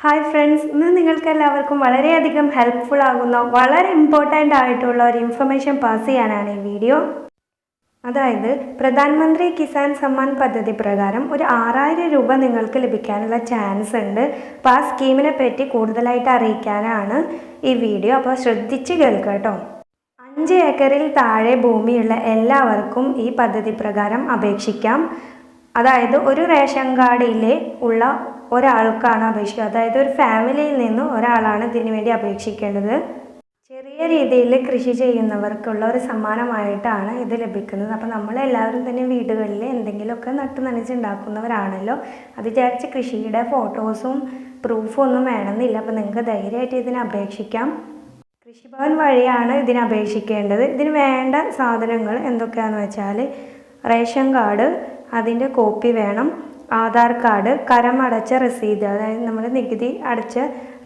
Hi friends ഇന്ന് നിങ്ങൾക്ക് എല്ലാവർക്കും വളരെയധികം ഹെൽപ്ഫുൾ ആകുന്ന വളരെ ഇമ്പോർട്ടന്റ് ആയിട്ടുള്ള ഒരു ഇൻഫർമേഷൻ പാസ് ചെയ്യാനാണ് ഈ വീഡിയോ അതായത് പ്രധാനമന്ത്രി കിസാൻ സമ്മാൻ പദ്ധതി പ്രകാരം ഒരു ആറായിരം രൂപ നിങ്ങൾക്ക് ലഭിക്കാനുള്ള ചാൻസ് ഉണ്ട്. അപ്പോൾ ആ സ്കീമിനെ പറ്റി കൂടുതലായിട്ട് അറിയിക്കാനാണ് ഈ വീഡിയോ അപ്പോൾ ശ്രദ്ധിച്ച് കേൾക്കുക കേട്ടോ. അഞ്ച് ഏക്കറിൽ താഴെ ഭൂമിയുള്ള എല്ലാവർക്കും ഈ പദ്ധതി പ്രകാരം അപേക്ഷിക്കാം. അതായത് ഒരു റേഷൻ കാർഡിലെ ഉള്ള ഒരാൾക്കാണ് അപേക്ഷിക്കുക. അതായത് ഒരു ഫാമിലിയിൽ നിന്ന് ഒരാളാണ് ഇതിനു വേണ്ടി അപേക്ഷിക്കേണ്ടത്. ചെറിയ രീതിയിൽ കൃഷി ചെയ്യുന്നവർക്കുള്ള ഒരു സമ്മാനമായിട്ടാണ് ഇത് ലഭിക്കുന്നത്. അപ്പോൾ നമ്മളെല്ലാവരും തന്നെ വീടുകളിൽ എന്തെങ്കിലുമൊക്കെ നട്ട് നനച്ചുണ്ടാക്കുന്നവരാണല്ലോ. അത് വിചാരിച്ച് കൃഷിയുടെ ഫോട്ടോസും പ്രൂഫും ഒന്നും വേണമെന്നില്ല. അപ്പോൾ നിങ്ങൾക്ക് ധൈര്യമായിട്ട് ഇതിന് അപേക്ഷിക്കാം. കൃഷിഭവൻ വഴിയാണ് ഇതിന് അപേക്ഷിക്കേണ്ടത്. ഇതിന് വേണ്ട സാധനങ്ങൾ എന്തൊക്കെയാണെന്ന് വെച്ചാൽ റേഷൻ കാർഡ് അതിന്റെ കോപ്പി വേണം ആധാർ കാർഡ് കരമടച്ച റെസീപ്റ്റ് അതായത് നമ്മൾ നികുതി അടച്ച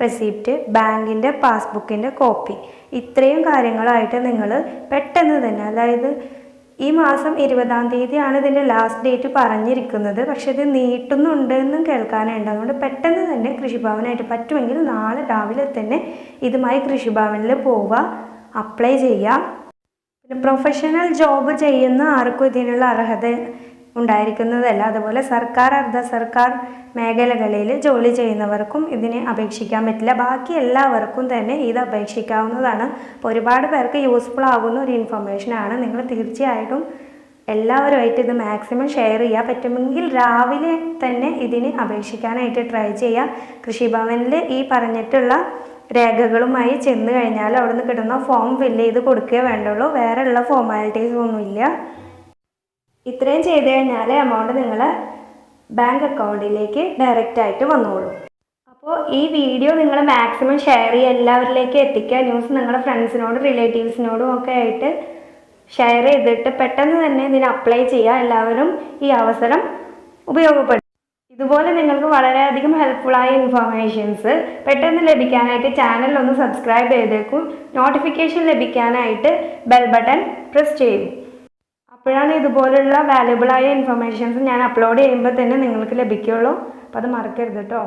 റെസിപ്റ്റ് ബാങ്കിന്റെ പാസ്ബുക്കിന്റെ കോപ്പി. ഇത്രയും കാര്യങ്ങളായിട്ട് നിങ്ങൾ പെട്ടെന്ന് തന്നെ അതായത് ഈ മാസം ഇരുപതാം തീയതിയാണ് ഇതിന്റെ ലാസ്റ്റ് ഡേറ്റ് പറഞ്ഞിരിക്കുന്നത്. പക്ഷെ ഇത് നീട്ടുന്നുണ്ട് എന്നും കേൾക്കാനുണ്ട്. അതുകൊണ്ട് പെട്ടെന്ന് തന്നെ കൃഷിഭവനായിട്ട് പറ്റുമെങ്കിൽ നാളെ രാവിലെ തന്നെ ഇതുമായി കൃഷിഭവനിൽ പോവുക അപ്ലൈ ചെയ്യുക. പിന്നെ പ്രൊഫഷണൽ ജോബ് ചെയ്യുന്ന ആർക്കും ഇതിനുള്ള അർഹത ഉണ്ടായിരിക്കുന്നതല്ല. അതുപോലെ സർക്കാർ അർദ്ധ സർക്കാർ മേഖലകളിൽ ജോലി ചെയ്യുന്നവർക്കും ഇതിനെ അപേക്ഷിക്കാൻ പറ്റില്ല. ബാക്കി എല്ലാവർക്കും തന്നെ ഇത് അപേക്ഷിക്കാവുന്നതാണ്. അപ്പോൾ ഒരുപാട് പേർക്ക് യൂസ്ഫുൾ ആകുന്ന ഒരു ഇൻഫർമേഷനാണ് നിങ്ങൾ തീർച്ചയായിട്ടും എല്ലാവരുമായിട്ട് ഇത് മാക്സിമം ഷെയർ ചെയ്യുക പറ്റുമെങ്കിൽ രാവിലെ തന്നെ ഇതിന് അപേക്ഷിക്കാനായിട്ട് ട്രൈ ചെയ്യുക കൃഷിഭവനിൽ ഈ പറഞ്ഞിട്ടുള്ള രേഖകളുമായി ചെന്ന് കഴിഞ്ഞാൽ അവിടുന്ന് കിട്ടുന്ന ഫോം ഫില്ല് ചെയ്ത് കൊടുക്കുകയേ വേണ്ടുള്ളൂ. വേറെ ഉള്ള ഫോർമാലിറ്റീസ് ഒന്നുമില്ല. ഇത്രയും ചെയ്ത് കഴിഞ്ഞാൽ എമൗണ്ട് നിങ്ങൾ ബാങ്ക് അക്കൗണ്ടിലേക്ക് ഡയറക്റ്റ് ആയിട്ട് വന്നോളൂ. അപ്പോൾ ഈ വീഡിയോ നിങ്ങൾ മാക്സിമം ഷെയർ ചെയ്യുക എല്ലാവരിലേക്കും എത്തിക്കുക. ന്യൂസ് നിങ്ങളുടെ ഫ്രണ്ട്സിനോടും റിലേറ്റീവ്സിനോടും ഒക്കെ ആയിട്ട് ഷെയർ ചെയ്തിട്ട് പെട്ടെന്ന് തന്നെ ഇതിന് അപ്ലൈ ചെയ്യുക. എല്ലാവരും ഈ അവസരം ഉപയോഗപ്പെടുത്തും ഇതുപോലെ നിങ്ങൾക്ക് വളരെയധികം ഹെൽപ്ഫുള്ളായ ഇൻഫർമേഷൻസ് പെട്ടെന്ന് ലഭിക്കാനായിട്ട് ചാനൽ ഒന്ന് സബ്സ്ക്രൈബ് ചെയ്തേക്കും. നോട്ടിഫിക്കേഷൻ ലഭിക്കാനായിട്ട് ബെൽ ബട്ടൺ പ്രസ് ചെയ്യും. അപ്പോഴാണ് ഇതുപോലുള്ള വാല്യുബിളായ ഇൻഫർമേഷൻസ് ഞാൻ അപ്ലോഡ് ചെയ്യുമ്പോൾ തന്നെ നിങ്ങൾക്ക് ലഭിക്കുകയുള്ളൂ അപ്പോൾ അത് മറക്കരുത് കേട്ടോ